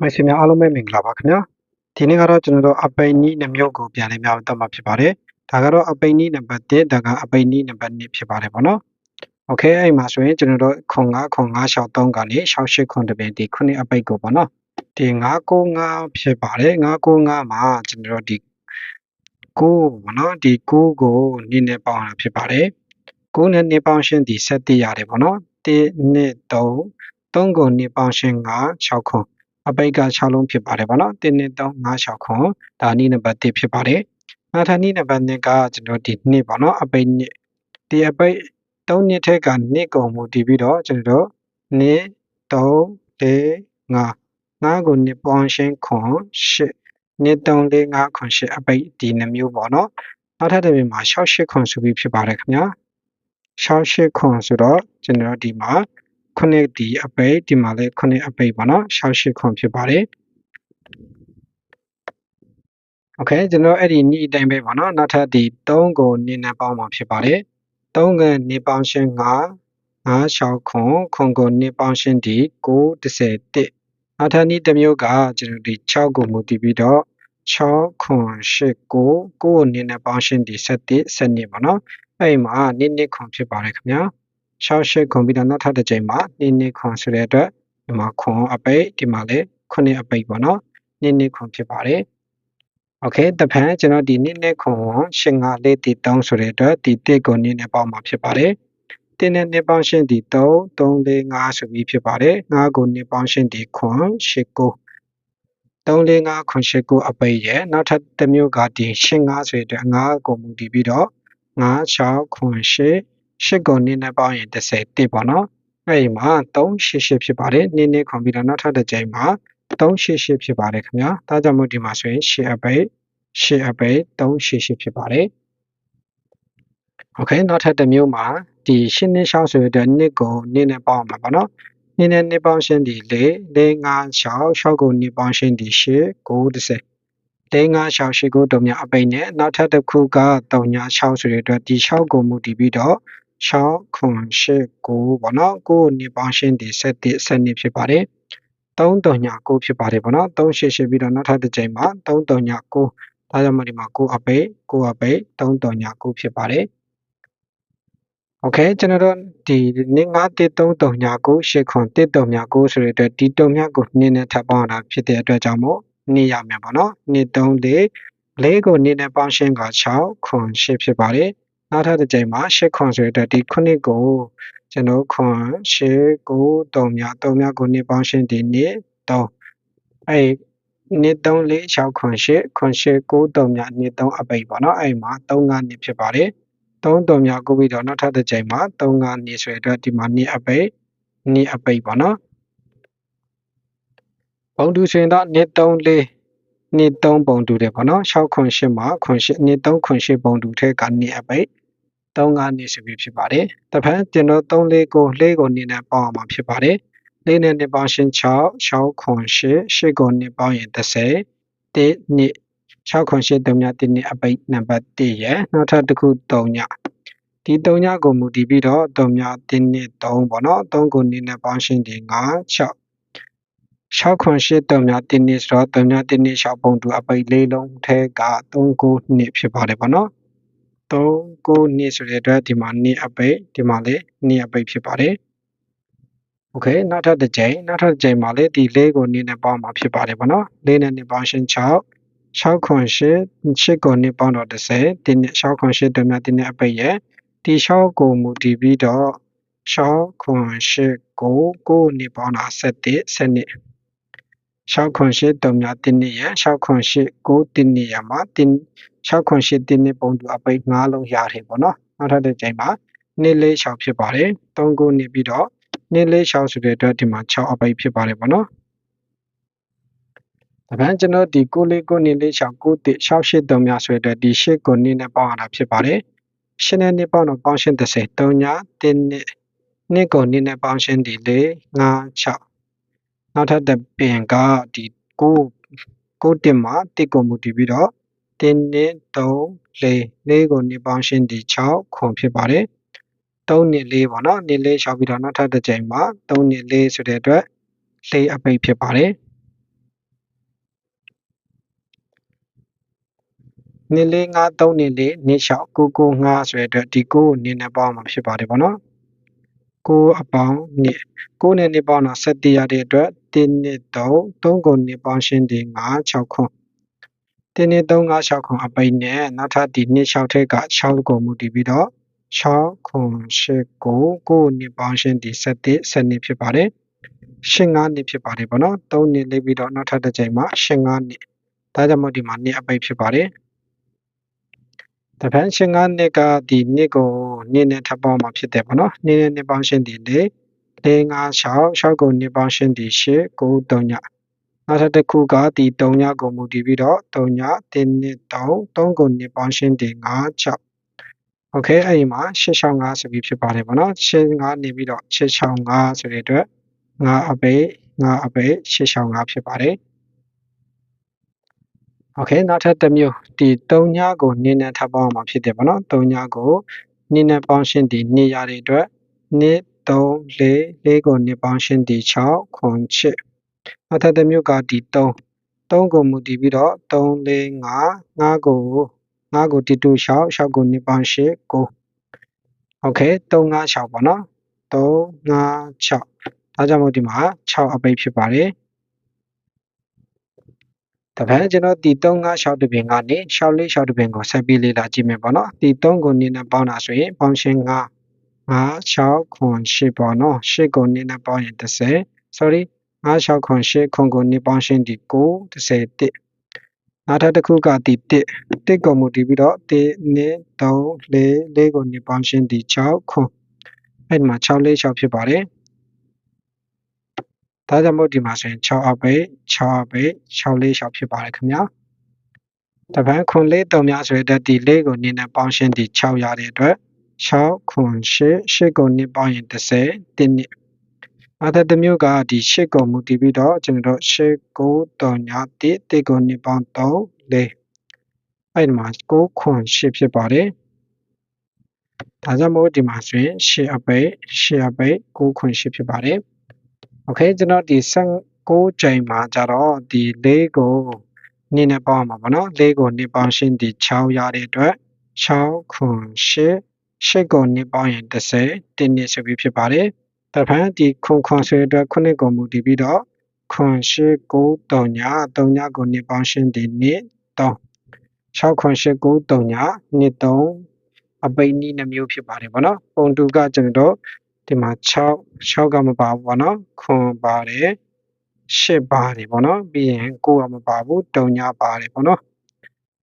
မိတ်ဆွေများအားလုံးပဲမင်္ဂလာပါခင်ဗျာဒီနေ့ကတော့ကျွန်တော်တို့အပိန်နီးနှမျိုးကိုပြန်လည်များတော့မှာဖြစ်ပါတယ်ဒါကတော့အပိန်နီးနံပါတ်1ဒါကအပိန်နီးနံပါတ်2ဖြစ်ပါတယ်ပေါ့နော်โอเคအဲ့မှာဆိုရင်ကျွန်တော်တို့ခွန်9ခွန်9ရှောက်3ကနေရှောက်8ခွန်တပင်ဒီခုနှစ်အပိတ်ကိုပေါ့နော်ဒီ995ဖြစ်ပါတယ်995မှာကျွန်တော်တို့ဒီ9ပေါ့နော်ဒီ9ကိုနည်းနည်းပေါင်းတာဖြစ်ပါတယ်9နဲ့2ပေါင်းရှင်းဒီ7ရတယ်ပေါ့နော်1 2 3 3ကို2ပေါင်းရှင်း9 6ခွန် အပိတ်က6လုံးဖြစ်ပါတယ်ဗောနော်1 2 3 5 6ခွန်ဒါနည်းနံပါတ်1ဖြစ်ပါတယ်နောက်ထပ်နည်းနံပါတ်2ကကျွန်တော်ဒီ2ပေါ့နော်အပိတ်2ဒီအပိတ်3နှစ်ထက်က2ကုန်မူတည်ပြီးတော့ကျွန်တော်2 3 4 5 5ကို2ပေါင်းရှင်းခွန်8 2 3 4 5ခွန်8အပိတ်ဒီနှမျိုးပေါ့နော်နောက်ထပ်တစ်ပြင်မှာ68ခွန်ဆိုပြီးဖြစ်ပါတယ်ခင်ဗျာ68ခွန်ဆိုတော့ကျွန်တော်ဒီမှာ ခုနှစ်ဒီအပိတ်ဒီမှာလည်းခုနှစ်အပိတ်ပါနော်68ခွန်ဖြစ်ပါတယ်โอเคကျွန်တော်အဲ့ဒီနီးအတိုင်းပဲပါနော်နောက်ထပ်ဒီ3ကိုနည်းနည်းပေါင်းမှာဖြစ်ပါတယ်3ကနေပေါင်းရှင်း9 9 6ခွန်ခွန်ကိုနည်းပေါင်းရှင်းဒီ9 31နောက်ထပ်နီးတစ်မျိုးကကျွန်တော်ဒီ6ကိုမူတည်ပြီးတော့6ခွန်8 9 9ကိုနည်းနည်းပေါင်းရှင်းဒီ7 7ပါနော်အဲ့မှာနည်းနည်းခွန်ဖြစ်ပါတယ်ခင်ဗျာ 68ခွန်ပြီးတော့နောက်ထပ်တစ်ချိန်မှာနည်းနည်းခွန်ဆိုတဲ့အတွက်ဒီမှာခွန်အပိတ်ဒီမှာလည်းခုနှစ်အပိတ်ပေါ့နော်နည်းနည်းခွန်ဖြစ်ပါတယ်โอเคတဖန်ကျွန်တော်ဒီနည်းနည်းခွန်ရှင်ငါလေးတီ3ဆိုတဲ့အတွက်ဒီတစ်ကိုနည်းနည်းပေါင်းမှာဖြစ်ပါတယ်တင်းနဲ့နှစ်ပေါင်းရှင်းဒီ3 3 4 5ဆိုပြီးဖြစ်ပါတယ်5ကိုနှစ်ပေါင်းရှင်းဒီခွန်8 9 3 4 5ခွန်8 9အပိတ်ရဲ့နောက်ထပ်တစ်မျိုးကဒီရှင်း5ဆိုတဲ့အတွက်5ကိုမူတည်ပြီးတော့5 6ခွန်8 8ကိုနည်းနဲ့ပေါင်းရင်30တစ်ပေါ့နော်အဲ့ဒီမှာ388ဖြစ်ပါတယ်နည်းနည်းခွန်ပြီးတော့နောက်ထပ်တစ်ကြိမ်မှာ388ဖြစ်ပါတယ်ခင်ဗျာဒါကြောင့်မို့ဒီမှာဆိုရင်8အပိတ်8အပိတ်388ဖြစ်ပါတယ်โอเคနောက်ထပ်တစ်မျိုးမှာဒီရှင်းနေရှောက်ဆိုတဲ့နှစ်ကိုနည်းနဲ့ပေါင်းမှာပေါ့နော်နည်းနဲ့နှစ်ပေါင်းရှင်းဒီ4 4 5 6 6ကိုနှစ်ပေါင်းရှင်းဒီ8 9 30တင်းငါ6 8ကိုတုံမြအပိတ်နဲ့နောက်ထပ်တစ်ခုက3ညာ6ဆိုတဲ့အတွက်ဒီ6ကိုမူတည်ပြီးတော့ 6ခွန်8 9ပေါ့နော်9ကိုနှစ်ပေါင်းရှင်းဒီ7 7ဖြစ်ပါတယ်3တုံညာ9ဖြစ်ပါတယ်ပေါ့နော်3 8 8ပြီးတော့နောက်ထပ်တစ်ချိန်မှာ3တုံညာ9ဒါကြောင့်မဒီမှာ9အပိတ်9အပိတ်3တုံညာ9ဖြစ်ပါတယ်โอเคကျွန်တော်တို့ဒီနေ့9 3 3 9 9 8ခွန်1 3 9 9ဆိုတဲ့အတွက်ဒီတုံမြကိုနည်းနည်းထပ်ပေါင်းတာဖြစ်တဲ့အတွက်ကြောင့်မို့နေရမယ်ပေါ့နော်2 3 4 4ကိုနည်းနည်းပေါင်းရှင်းက6ခွန်8ဖြစ်ပါတယ် နောက်ထပ်တစ်ကြိမ်မှာ8ခွန်ဆိုတဲ့ဒီခုနှစ်ကိုကျွန်တော်ခွန်8 9 3မြ3မြကိုနှစ်ပေါင်းရှင်းဒီနှစ်3အဲ့နှစ်3 4 6ခွန်8ခွန်8 9 3မြနှစ်3အပိတ်ပေါ့နော်အဲ့မှာ3 5နှစ်ဖြစ်ပါတယ်3 3မြကိုပြီးတော့နောက်ထပ်တစ်ကြိမ်မှာ3 5နှစ်ဆိုတဲ့အတွက်ဒီမှာနှစ်အပိတ်နှစ်အပိတ်ပေါ့နော်ဘုံတူဆိုရင်တော့နှစ်3 4 နှစ်3ပုံတူတယ်ပေါ့နော်6ခွန်8မှာခွန်8နှစ်3ခွန်8ပုံတူထဲကနှစ်အပိတ်3 5နှစ်ဆိုပြီးဖြစ်ပါတယ်။တစ်ဖက်ကျွန်တော်3 4ကို၄ကိုနှစ်နဲ့ပေါင်းအောင်မှာဖြစ်ပါတယ်။၄နဲ့နှစ်ပေါင်းရှင်း6 6ခွန်8 8ကိုနှစ်ပေါင်းရင်30 1နှစ်6ခွန်8 3ည1နှစ်အပိတ်နံပါတ်1ရဲ့နောက်ထပ်တစ်ခု3ညဒီ3ညကိုမူတည်ပြီးတော့3ည1နှစ်3ပေါ့နော်3ကိုနှစ်နဲ့ပေါင်းရှင်းဒီ9 6 6ခွန်8 3ည1နှစ်ဆိုတော့3ည1နှစ်6ပုံတူအပိတ်လေးလုံးထဲက3 9နှစ်ဖြစ်ပါတယ်ပေါ့နော်3 9နှစ်ဆိုတဲ့အတွက်ဒီမှာနှစ်အပိတ်ဒီမှာလည်းနှစ်အပိတ်ဖြစ်ပါတယ်โอเคနောက်ထပ်တစ်ကြိမ်နောက်ထပ်တစ်ကြိမ်မှာလည်းဒီလေးကိုနှစ်နဲ့ပေါင်းမှာဖြစ်ပါတယ်ပေါ့နော်လေးနဲ့နှစ်ပေါင်းရှင်း6 6ခွန်8 8ကိုနှစ်ပေါင်းတော့30ဒီနှစ်6ခွန်8တမြတင်းနဲ့အပိတ်ရဲ့ဒီ6ကိုမူတည်ပြီးတော့6ခွန်8ကိုကိုနှစ်ပေါင်းတာ7 7နှစ် 6ခွန်8တမြတင်းနဲ့ရဲ့6ခွန်8ကိုတင်းနဲ့ရမှာတင်း6ခွန်8တင်းနဲ့ပုံတူအပိတ်5လုံးရတယ်ပေါ့နော်နောက်ထပ်တစ်ကြိမ်မှာနှစ်လေး6ဖြစ်ပါတယ်3ကိုနေပြီးတော့နှစ်လေး6ဆိုတဲ့အတွက်ဒီမှာ6အပိတ်ဖြစ်ပါတယ်ပေါ့နော်ဒါပြန်ကျွန်တော်ဒီကိုလေးကိုနေလေး6ကိုတိ6 8 3များဆိုတဲ့ဒီ8ကိုနေနဲ့ပေါင်းရတာဖြစ်ပါတယ်ရှင်းတဲ့နေပေါင်းတော့ပေါင်းရှင်း30 3ည1နှစ်နှစ်ကိုနေနဲ့ပေါင်းရှင်းဒီ4 5 6 နောက်ထပ်တစ်ပင်ကဒီကိုကိုတင်မှာတစ်ကိုမူတည်ပြီးတော့တင်းနဲ့3လေးလေးကိုနှစ်ပေါင်းရှင်းဒီ6ခွန်ဖြစ်ပါတယ်3နှစ်လေးပေါ့နော်နှစ်လေးရှောက်ပြီးတော့နောက်ထပ်တစ်ကြိမ်မှာ3နှစ်လေးဆိုတဲ့အတွက်လေးအပိတ်ဖြစ်ပါတယ်နင်းလေး9 3နင်းလေးနင်းလျှောက်9 9 5ဆိုတဲ့အတွက်ဒီ9ကိုနင်းနဲ့ပေါင်းမှာဖြစ်ပါတယ်ပေါ့နော် ကိုအပေါင်းနှစ်ကိုနဲ့နှစ်ပေါင်းတော့7ရတဲ့အတွက်1နှစ်3 3ကိုနှစ်ပေါင်းရှင်းဒီ9 6ခွန်း1နှစ်3 9 6ခွန်းအပိတ်နဲ့နောက်ထပ်ဒီနှစ်6ထက်က6ကိုမူတည်ပြီးတော့6ခွန်8ကိုကိုနှစ်ပေါင်းရှင်းဒီ7 7နှစ်ဖြစ်ပါတယ်ရှင်း9နှစ်ဖြစ်ပါတယ်ပေါ့နော်3နှစ်လေးပြီးတော့နောက်ထပ်တစ်ချိန်မှာရှင်း9နှစ်ဒါကြောင့်မို့ဒီမှာနှစ်အပိတ်ဖြစ်ပါတယ် တပန်းရှင်ကနှစ်ကဒီနှစ်ကိုနှစ်နဲ့ထပ်ပေါင်းမှာဖြစ်တယ်ပေါ့နော်နှစ်နဲ့နှစ်ပေါင်းရှင်းဒီလေးလေးငါး6 6ကိုနှစ်ပေါင်းရှင်းဒီ8 9 3ညနောက်ထပ်တစ်ခုကဒီ3ညကိုမူတည်ပြီးတော့3ည1နှစ်3 3ကိုနှစ်ပေါင်းရှင်းဒီ9 6โอเคအဲ့ဒီမှာ665ဆိုပြီးဖြစ်ပါတယ်ပေါ့နော်65နေပြီးတော့665ဆိုတဲ့အတွက်9အပိတ်9အပိတ်665ဖြစ်ပါတယ် โอเคနောက်ထပ်တစ်မျိုးဒီ3ညကိုနင်းနဲ့ထပ်ပေါင်းမှာဖြစ်တယ်ပေါ့နော်3ညကိုနင်းနဲ့ပေါင်းရှင်းဒီနင်းရတဲ့အတွက်နှစ်3 4 4ကိုနင်းပေါင်းရှင်းဒီ6ခွန်8နောက်ထပ်တစ်မျိုးကဒီ3 3ကိုမူတည်ပြီးတော့3 4 5 5ကို5ကိုတီတူ6 6ကိုနင်းပေါင်း8 9โอเค3 5 6ပေါ့နော်3 5 6ဒါကြောင့်မို့ဒီမှာ6အပိတ်ဖြစ်ပါတယ် တပန်းကျွန်တော်ဒီ3 5 6တပင်ကနေ6 4 6တပင်ကိုဆက်ပြီးလေ့လာကြည့်မယ်ပေါ့နော်ဒီ3ကိုနည်းနဲ့ပေါင်းတာဆိုရင်ပေါင်းရှင်း9 5 6ခွန်8ပေါ့နော်8ကိုနည်းနဲ့ပေါင်းရင်30 sorry 5 6ခွန်8ခွန်ကိုနည်းပေါင်းရှင်းဒီ9 30 1နောက်ထပ်တစ်ခုကဒီ1 1ကိုမူတည်ပြီးတော့1 2 3 4 4ကိုနည်းပေါင်းရှင်းဒီ6ခွန်အဲ့ဒီမှာ6 4 6ဖြစ်ပါတယ် ဒါကြောင့်မို့ဒီမှာဆိုရင်6အပိတ်6အပိတ်6လေး6ဖြစ်ပါတယ်ခင်ဗျာတပန်းခွန်လေးတုံများဆိုတဲ့ဒီလေးကိုနင်းနဲ့ပေါင်းရှင်းဒီ6ရတဲ့အတွက်6ခွန်8 8ကိုနင်းပေါင်းရင်30တင်းနစ်အတတမျိုးကဒီ8ကိုမူတည်ပြီးတော့ကျွန်တော်တို့8 9 3ည1 1ကိုနင်းပေါင်း3 4အဲ့ဒီမှာ9ခွန်8ဖြစ်ပါတယ်ဒါကြောင့်မို့ဒီမှာဆိုရင်8အပိတ်8အပိတ်9ခွန်8ဖြစ်ပါတယ် โอเคကျွန်တော်ဒီ16ချိန်မှာကြတော့ဒီ၄ကိုနင်းနဲ့ပေါင်းမှာပေါ့နော်၄ကိုနင်းပေါင်းရှင်းဒီ6ရတဲ့အတွက်6ခွန်8 8ကိုနင်းပေါင်းရင်30တင်းနစ်ဆိုပြီးဖြစ်ပါတယ်တဖန်ဒီခွန်ခွန်ဆွေအတွက်ခုနှစ်ကိုမူတည်ပြီးတော့ခွန်8 9 3ည3ညကိုနင်းပေါင်းရှင်းဒီနှစ်3 6ခွန်8 9 3ညနှစ်3အပိတ်နည်းနှမျိုးဖြစ်ပါတယ်ဗောနော်ပုံတူကကျွန်တော်တို့ ဒီမှာ6 6ကမပါဘူးပေါ့နော်ခွန်ပါတယ်8ပါတယ်ပေါ့နော်ပြီးရင်9ကမပါဘူး3ညပါတယ်ပေါ့နော်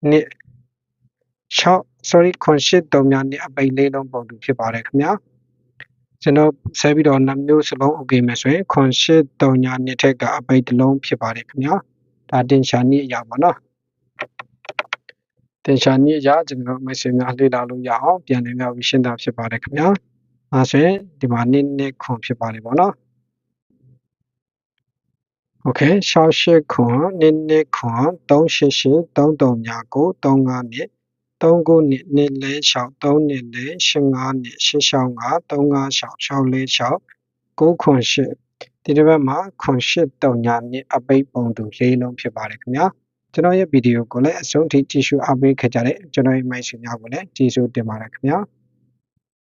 နှစ်6 sorry ခွန်8 3ညနှစ်အပိတ်လေးလုံးပုံတူဖြစ်ပါတယ်ခင်ဗျာကျွန်တော်ဆက်ပြီးတော့နှစ်မျိုးစလုံး okay မယ်ဆိုရင်ခွန်8 3ညနှစ်ထက်ကအပိတ်တစ်လုံးဖြစ်ပါတယ်ခင်ဗျာဒါတင်ရှာနည်းအရာပေါ့နော်တင်ရှာနည်းအရာကျွန်တော်မိတ်ဆွေများလေ့လာလို့ရအောင်ပြန်လည်များပြီးရှင်းတာဖြစ်ပါတယ်ခင်ဗျာ ။အဲဆိုရင်ဒီမှာနှစ်နှစ်ခွန်ဖြစ်ပါတယ်ပေါ့နော်။ Okay 68ခွန်နှစ်နှစ်ခွန်388 33ညာကို35နှစ်3ခုနှစ်နှစ်လဲ6 3နှစ်လဲ85နှစ်86 5 35 6 6လဲ6 9ခွန်8ဒီတစ်ပတ်မှာခွန်8တောင်ညာနှစ်အပိတ်ပုံသူ၄လုံးဖြစ်ပါတယ်ခင်ဗျာကျွန်တော်ရဲ့ဗီဒီယိုကိုလည်းအဆုံးထိကြည့်ရှုအားပေးခဲ့ကြတဲ့ကျွန်တော်ရဲ့မိတ်ဆွေများကိုလည်းကျေးဇူးတင်ပါတယ်ခင်ဗျာ